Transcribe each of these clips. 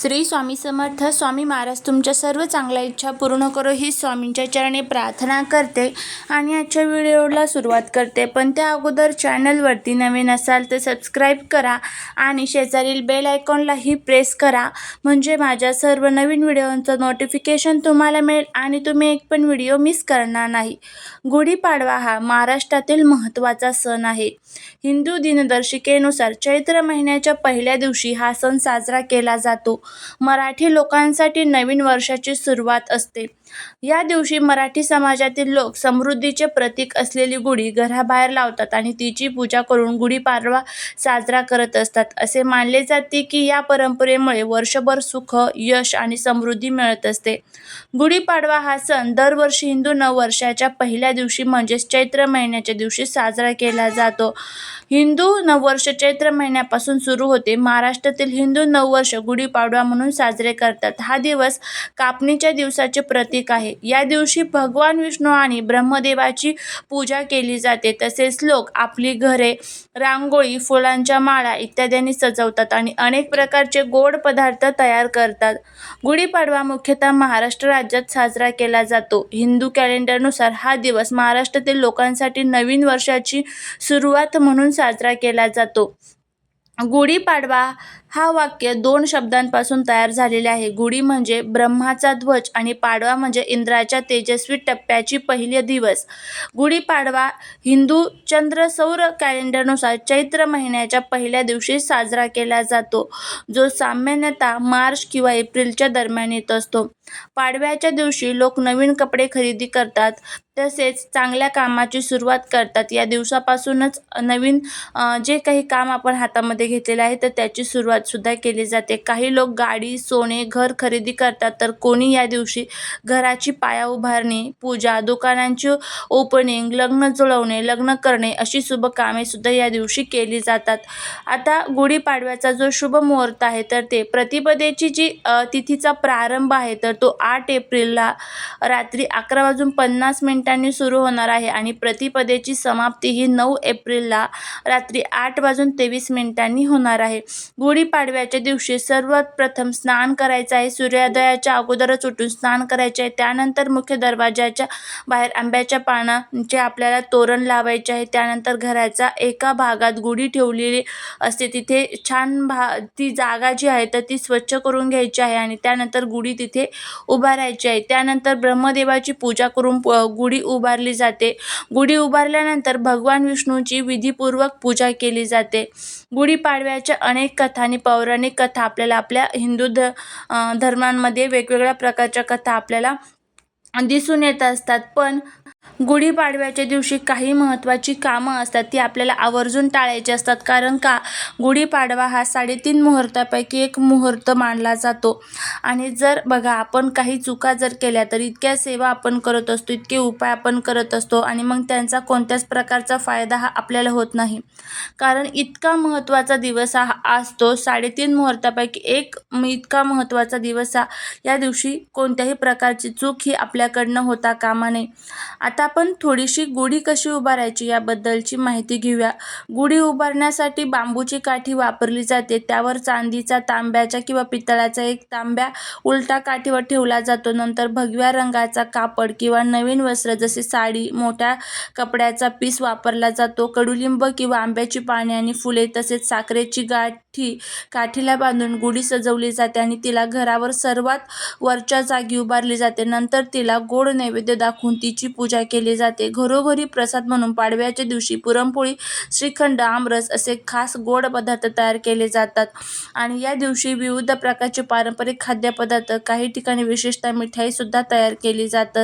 श्री स्वामी समर्थ स्वामी महाराज तुमच्या सर्व चांगल्या इच्छा पूर्ण करो ही स्वामींच्या चरणी प्रार्थना करते आणि आजच्या व्हिडिओला सुरुवात करते. पण त्या अगोदर चॅनलवरती नवीन असाल तर सबस्क्राईब करा आणि शेजारील बेल आयकॉनलाही प्रेस करा. म्हणजे माझ्या सर्व नवीन व्हिडिओंचं नोटिफिकेशन तुम्हाला मिळेल आणि तुम्ही एक पण व्हिडिओ मिस करणार नाही. गुढीपाडवा हा महाराष्ट्रातील महत्त्वाचा सण आहे. हिंदू दिनदर्शिकेनुसार चैत्र महिन्याच्या पहिल्या दिवशी हा सण साजरा केला जातो. मराठी लोकांसाठी नवीन वर्षाची सुरुवात असते. या दिवशी मराठी समाजातील लोक समृद्धीचे प्रतीक असलेली गुढी घराबाहेर लावतात आणि तिची पूजा करून गुढीपाडवा साजरा करत असतात. असे मानले जाते की या परंपरेमुळे वर्षभर सुख यश आणि समृद्धी मिळत असते. गुढीपाडवा हा सण दरवर्षी हिंदू नववर्षाच्या पहिल्या दिवशी म्हणजेच चैत्र महिन्याच्या दिवशी साजरा केला जातो. हिंदू नववर्ष चैत्र महिन्यापासून सुरू होते. महाराष्ट्रातील हिंदू नववर्ष गुढीपाडवा म्हणून साजरे करतात. हा दिवस कापणीच्या दिवसाचे प्रतीक आहे. या दिवशी भगवान विष्णू आणि ब्रह्मदेवाची पूजा केली जाते. तसेच लोक आपली घरे रांगोळी फुलांच्या माळा इत्यादींनी सजवतात आणि अनेक प्रकारचे गोड पदार्थ तयार करतात. गुढीपाडवा मुख्यतः महाराष्ट्र राज्यात साजरा केला जातो. हिंदू कॅलेंडरनुसार हा दिवस महाराष्ट्रातील लोकांसाठी नवीन वर्षाची सुरुवात म्हणून साजरा केला जातो. गुढीपाडवा हा वाक्य दोन शब्दांपासून तयार झालेले आहे. गुढी म्हणजे ब्रह्माचा ध्वज आणि पाडवा म्हणजे इंद्राच्या तेजस्वी टप्प्याची पहिली दिवस. गुढीपाडवा हिंदू चंद्र सौर कॅलेंडरनुसार चैत्र महिन्याच्या पहिल्या दिवशी साजरा केला जातो जो सामान्यतः मार्च किंवा एप्रिलच्या दरम्यान येत असतो. पाडव्याच्या दिवशी लोक नवीन कपडे खरेदी करतात तसेच चांगल्या कामाची सुरुवात करतात. या दिवसापासूनच नवीन जे काही काम आपण हातामध्ये घेतलेलं आहे तर त्याची सुरुवात सुद्धा केली जाते. काही लोक गाडी सोने घर खरेदी करतात तर कोणी या दिवशी घराची पाया उभारणी पूजा दुकानांची ओपनिंग लग्न जुळवणे लग्न करणे अशी शुभ कामे सुद्धा या दिवशी केली जातात. आता गुढीपाडव्याचा जो शुभ मुहूर्त आहे तर ते प्रतिपदेची जी तिथीचा प्रारंभ आहे तर तो आठ एप्रिलला रात्री अकरा वाजून पन्नास मिनिटांनी सुरू होणार आहे आणि प्रतिपदेची समाप्ती ही नऊ एप्रिलला रात्री आठ वाजून तेवीस मिनिटांनी होणार आहे. गुढी गुढीपाडव्याच्या दिवशी सर्वप्रथम स्नान करायचं आहे. सूर्योदयाच्या अगोदरच उठून स्नान करायचे आहे. त्यानंतर मुख्य दरवाजाच्या बाहेर आंब्याच्या पानांचे आपल्याला तोरण लावायचे आहे. त्यानंतर घराचा एका भागात गुढी ठेवलेली असते. तिथे छान भा ती जागा जी आहे तर ती स्वच्छ करून घ्यायची आहे आणि त्यानंतर गुढी तिथे उभारायची आहे. त्यानंतर ब्रह्मदेवाची पूजा करून गुढी उभारली जाते. गुढी उभारल्यानंतर भगवान विष्णूची विधीपूर्वक पूजा केली जाते. गुढीपाडव्याच्या अनेक कथांनी पौराणिक कथा आपल्याला आपल्या हिंदू ध धर्मांमध्ये वेगवेगळ्या प्रकारच्या कथा आपल्याला दिसून येत असतात. पण गुढीपाडव्याच्या दिवशी काही महत्त्वाची कामं असतात ती आपल्याला आवर्जून टाळायची असतात. कारण का? गुढीपाडवा हा साडेतीन मुहूर्तापैकी एक मुहूर्त मानला जातो. आणि जर बघा आपण काही चुका जर केल्या तर इतक्या सेवा आपण करत असतो इतके उपाय आपण करत असतो आणि मग त्यांचा कोणत्याच प्रकारचा फायदा हा आपल्याला होत नाही. कारण इतका महत्त्वाचा दिवस हा असतो साडेतीन मुहूर्तापैकी एक इतका महत्त्वाचा दिवस हा या दिवशी कोणत्याही प्रकारची चूक ही आपल्याकडनं होता कामा नये. आता आपण थोडीशी गुढी कशी उभारायची याबद्दलची माहिती घेऊया. गुढी उभारण्यासाठी बांबूची काठी वापरली जाते. त्यावर चांदीचा तांब्याच्या किंवा पितळाचा एक तांब्या उलटा काठीवर ठेवला जातो. नंतर भगव्या रंगाचा कापड किंवा नवीन वस्त्र जसे साडी मोठ्या कपड्याचा पीस वापरला जातो. कडुलिंब किंवा आंब्याची पाने आणि फुले तसेच साखरेची गाठ काठीला बांधून गुढी सजवली जाते आणि तिला घरावर सर्वात वरच्या जागी उभारली जाते. नंतर तिला गोड नैवेद्य दाखवून तिची पूजा केली जाते. घरोघरी प्रसाद म्हणून पाडव्याच्या दिवशी पुरणपोळी श्रीखंड आमरस असे खास गोड पदार्थ तयार केले जातात. आणि या दिवशी विविध प्रकारचे पारंपरिक खाद्यपदार्थ काही ठिकाणी विशेषतः मिठाई सुद्धा तयार केली जात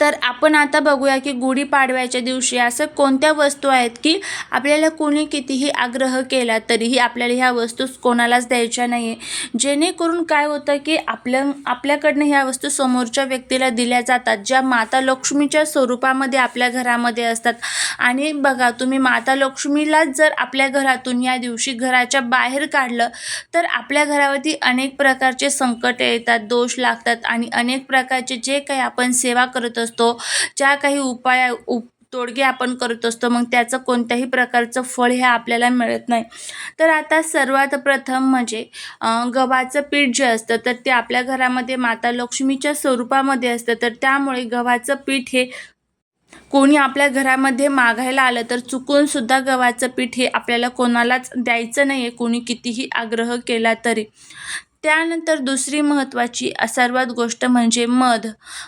तर आपण आता बघूया की गुढीपाडव्याच्या दिवशी असं कोणत्या वस्तू आहेत की आपल्याला कोणी कितीही आग्रह केला तरीही आपल्याला ह्या वस्तू कोणालाच द्यायच्या नाही आहे जेणेकरून काय होतं की आपल्या आपल्याकडनं ह्या वस्तू समोरच्या व्यक्तीला दिल्या जातात ज्या माता लक्ष्मीच्या स्वरूपामध्ये आपल्या घरामध्ये असतात. आणि बघा तुम्ही माता लक्ष्मीलाच जर आपल्या घरातून या दिवशी घराच्या बाहेर काढलं तर आपल्या घरावरती अनेक प्रकारचे संकट येतात दोष लागतात. आणि अनेक प्रकारचे जे काही आपण सेवा करत असतो ज्या काही उपाय उप तोडगे आपण करत असतो मग त्याचं कोणत्याही प्रकारचं फळ हे आपल्याला मिळत नाही. तर आता सर्वात प्रथम म्हणजे गव्हाचं पीठ जे असतं तर ते आपल्या घरामध्ये माता लक्ष्मीच्या स्वरूपामध्ये असतं. तर त्यामुळे गव्हाचं पीठ हे कोणी आपल्या घरामध्ये मागायला आलं तर चुकूनसुद्धा गव्हाचं पीठ हे आपल्याला कोणालाच द्यायचं नाही आहे कोणी कितीही आग्रह केला तरी. त्यानंतर दुसरी महत्त्वाची सर्वात गोष्ट म्हणजे मध.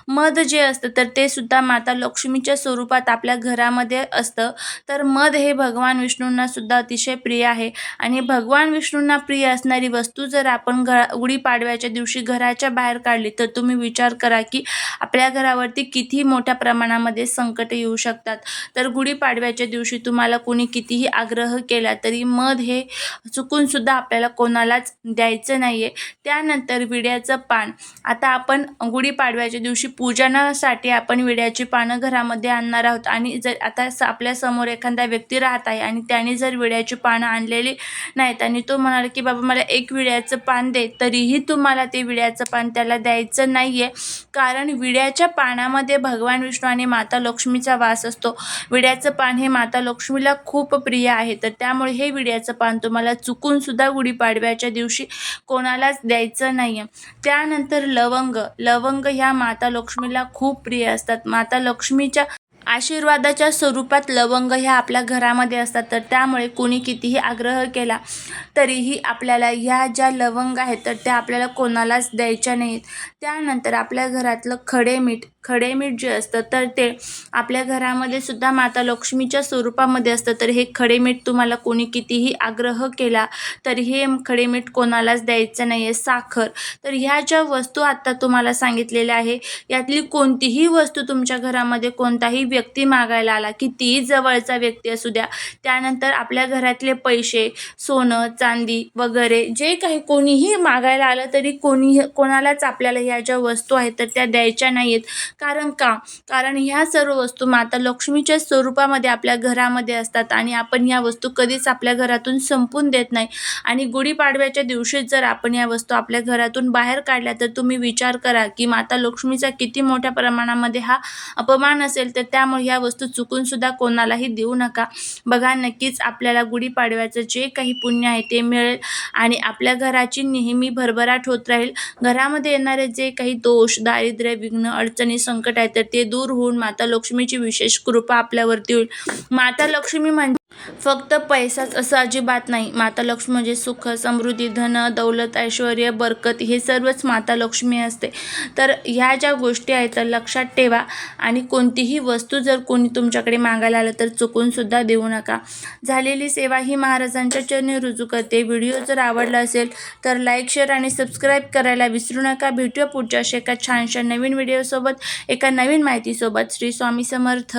मध जे असतं तर ते सुद्धा माता लक्ष्मीच्या स्वरूपात आपल्या घरामध्ये असतं. तर मध हे भगवान विष्णूंना सुद्धा अतिशय प्रिय आहे. आणि भगवान विष्णूंना प्रिय असणारी वस्तू जर आपण घरा गुढीपाडव्याच्या दिवशी घराच्या बाहेर काढली तर तुम्ही विचार करा की आपल्या घरावरती किती मोठ्या प्रमाणामध्ये संकट येऊ शकतात. तर गुढीपाडव्याच्या दिवशी तुम्हाला कोणी कितीही आग्रह केला तरी मध हे चुकूनसुद्धा आपल्याला कोणालाच द्यायचं नाही आहे त्यानंतर विड्याचं पान. आता आपण गुढीपाडव्याच्या दिवशी पूजनासाठी आपण विड्याची पानं घरामध्ये आणणार आहोत. आणि जर आता स आपल्यासमोर एखादा व्यक्ती राहत आहे आणि त्याने जर विड्याची पानं आणलेली नाहीत आणि तो म्हणाला की बाबा मला एक विड्याचं पान दे. तरीही तुम्हाला ते विड्याचं पान त्याला द्यायचं नाही आहे कारण विड्याच्या पानामध्ये भगवान विष्णू आणि माता लक्ष्मीचा वास असतो. विड्याचं पान हे माता लक्ष्मीला खूप प्रिय आहे. तर त्यामुळे हे विड्याचं पान तुम्हाला चुकून सुद्धा गुढीपाडव्याच्या दिवशी कोणालाच द्यायचं नाही आहे त्यानंतर लवंग. लवंग ह्या माता लक्ष्मीला खूप प्रिय असतात. माता लक्ष्मीच्या आशीर्वादाच्या स्वरूपात लवंग ह्या आपल्या घरामध्ये असतात. तर त्यामुळे कोणी कितीही आग्रह केला तरीही आपल्याला ह्या ज्या लवंग आहेत तर त्या आपल्याला कोणालाच द्यायच्या नाहीत. त्यानंतर आपल्या घरातलं खडे मीठ. खडे मीठ जे असतं तर ते आपल्या घरामध्ये सुद्धा माता लक्ष्मीच्या स्वरूपामध्ये असतं. तर हे खडे मीठ तुम्हाला कोणी कितीही आग्रह केला तर हे खडे मीठ कोणालाच द्यायचं नाही आहे साखर. तर ह्या ज्या वस्तू आत्ता तुम्हाला सांगितलेल्या आहे यातली कोणतीही वस्तू तुमच्या घरामध्ये कोणताही व्यक्ती मागायला आला कितीही जवळचा व्यक्ती असू द्या त्यानंतर आपल्या घरातले पैसे सोनं चांदी वगैरे जे काही कोणीही मागायला आलं तरी कोणी कोणालाच आपल्याला ह्या ज्या वस्तू आहेत तर त्या द्यायच्या नाही आहेत कारण का? कारण ह्या सर्व वस्तू माता लक्ष्मीच्या स्वरूपामध्ये आपल्या घरामध्ये असतात आणि आपण ह्या वस्तू कधीच आपल्या घरातून संपून देत नाही. आणि गुढीपाडव्याच्या दिवशीच जर आपण या वस्तू आपल्या घरातून बाहेर काढल्या तर तुम्ही विचार करा की माता लक्ष्मीचा किती मोठ्या प्रमाणामध्ये हा अपमान असेल तर त्यामुळे ह्या वस्तू चुकूनसुद्धा कोणालाही देऊ नका. बघा नक्कीच आपल्याला गुढीपाडव्याचं जे काही पुण्य आहे ते मिळेल आणि आपल्या घराची नेहमी भरभराट होत राहील. घरामध्ये येणारे जे काही दोष दारिद्र्य विघ्न अडचणी संकट आहे तर ते दूर होऊन माता लक्ष्मीची विशेष कृपा आपल्यावरती होईल. माता लक्ष्मी म्हणजे फक्त पैसाच असं अजिबात नाही. माता लक्ष्मी म्हणजे सुख समृद्धी धन दौलत ऐश्वर बरकत हे सर्वच माता लक्ष्मी असते. तर ह्या ज्या गोष्टी आहेत तर लक्षात ठेवा. आणि कोणतीही वस्तू जर कोणी तुमच्याकडे मागायला आलं तर चुकूनसुद्धा देऊ नका. झालेली सेवा ही महाराजांच्या चरणी रुजू करते. व्हिडिओ जर आवडला असेल तर लाईक शेअर आणि सबस्क्राईब करायला विसरू नका. भेटूया पुढच्या अशा एका छानशा नवीन व्हिडिओसोबत एका नवीन माहितीसोबत. श्री स्वामी समर्थ.